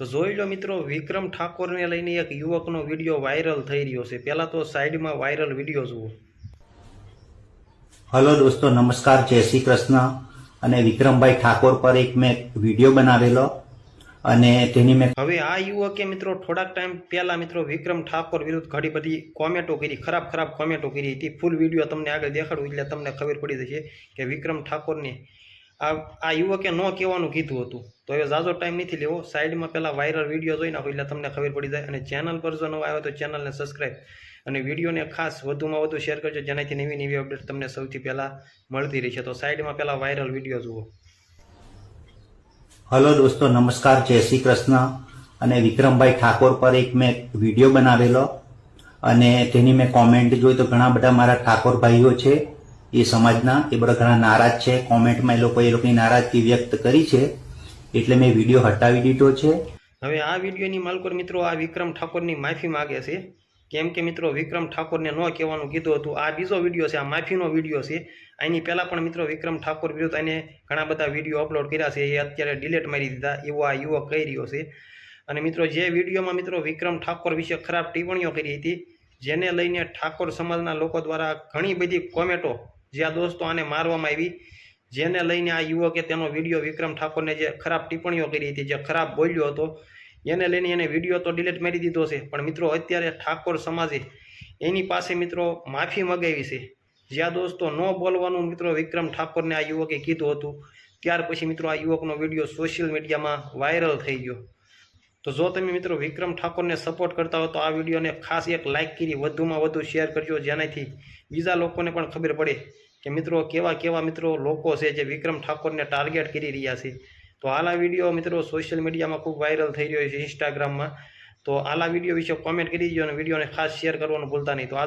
તો જોઈ લો મિત્રો વિક્રમ ઠાકોરને લઈને એક યુવકનો વીડિયો વાયરલ થઈ રહ્યો છે. પહેલાં તો સાઈડમાં વાયરલ વીડિયો જુઓ. હલો દોસ્તો નમસ્કાર. જય શ્રી કૃષ્ણ. અને વિક્રમભાઈ ઠાકોર પર એક મેં વીડિયો બનાવેલો અને તેની મેં હવે આ યુવકે મિત્રો થોડાક ટાઈમ પહેલા મિત્રો વિક્રમ ઠાકોર વિરુદ્ધ ઘણી બધી કોમેન્ટો કરી ખરાબ ખરાબ કોમેન્ટો કરી હતી. ફૂલ વીડિયો તમને આગળ દેખાડું એટલે તમને ખબર પડી જશે કે વિક્રમ ઠાકોરને આ આ યુવકે ન કહેવાનું કીધું હતું. તો હવે ઝાઝો ટાઈમ નથી લેવો. સાઈડમાં પહેલાં વાયરલ વીડિયો જોઈ નાખો એટલે તમને ખબર પડી જાય. અને ચેનલ પર જો નવો આવ્યો તો ચેનલને સબસ્ક્રાઈબ અને વિડીયોને ખાસ વધુમાં વધુ શેર કરજો. જેનાથી નવી નવી અપડેટ તમને સૌથી પહેલાં મળતી રહેશે. તો સાઈડમાં પહેલાં વાયરલ વીડિયો જુઓ. હલો દોસ્તો, નમસ્કાર. જય શ્રી કૃષ્ણ. અને વિક્રમભાઈ ઠાકોર પર એક મેં વીડિયો બનાવેલો. અને તેની મેં કોમેન્ટ જોઈ તો ઘણા બધા મારા ઠાકોર ભાઈઓ છે. એ સમાજના એ બધા ઘણા નારાજ છે. કોમેન્ટમાં એ લોકો એ લોકોની નારાજગી વ્યક્ત કરી છે. એટલે મેં વીડિયો હટાવી દીધો છે. હવે આ વિડીયોની માલકોર મિત્રો આ વિક્રમ ઠાકોરની માફી માગે છે. કેમ કે મિત્રો વિક્રમ ઠાકોરને ન કહેવાનું કીધું હતું. આ બીજો વીડિયો છે, આ માફીનો વીડિયો છે. એની પહેલાં પણ મિત્રો વિક્રમ ઠાકોર વિરુદ્ધ એને ઘણા બધા વીડિયો અપલોડ કર્યા છે. એ અત્યારે ડિલેટ મારી દીધા. એવો આ યુવક કહી રહ્યો છે. અને મિત્રો જે વિડીયોમાં મિત્રો વિક્રમ ઠાકોર વિશે ખરાબ ટિપ્પણીઓ કરી હતી, જેને લઈને ઠાકોર સમાજના લોકો દ્વારા ઘણી બધી કોમેન્ટો જે આ દોસ્તો આને મારવામાં આવી, જેને લઈને આ યુવકે તેનો વીડિયો વિક્રમ ઠાકોરને જે ખરાબ ટિપ્પણીઓ કરી હતી, જે ખરાબ બોલ્યો હતો, એને લઈને એને વીડિયો તો ડિલીટ મારી દીધો છે. પણ મિત્રો, અત્યારે ઠાકોર સમાજે એની પાસે મિત્રો માફી મગાવી છે. જ્યાં દોસ્તો ન બોલવાનું મિત્રો વિક્રમ ઠાકોરને આ યુવકે કીધું હતું. ત્યાર પછી મિત્રો આ યુવકનો વીડિયો સોશિયલ મીડિયામાં વાયરલ થઈ ગયો. તો જો તમે મિત્રો વિક્રમ ઠાકોરને સપોર્ટ કરતા હો તો આ વિડીયોને ખાસ એક લાઇક કરી, વધુમાં વધુ શેર કરજો, જેનાથી બીજા લોકોને પણ ખબર પડે કે મિત્રો કેવા કેવા મિત્રો લોકો છે જે વિક્રમ ઠાકોરને ટાર્ગેટ કરી રહ્યા છે. તો આલા વીડિયો મિત્રો સોશિયલ મીડિયામાં ખૂબ વાયરલ થઈ રહ્યો છે ઇન્સ્ટાગ્રામમાં તો આલા વીડિયો વિશે કોમેન્ટ કરી દીજો અને વિડીયોને ખાસ શેર કરવાનું ભૂલતા નહીં. તો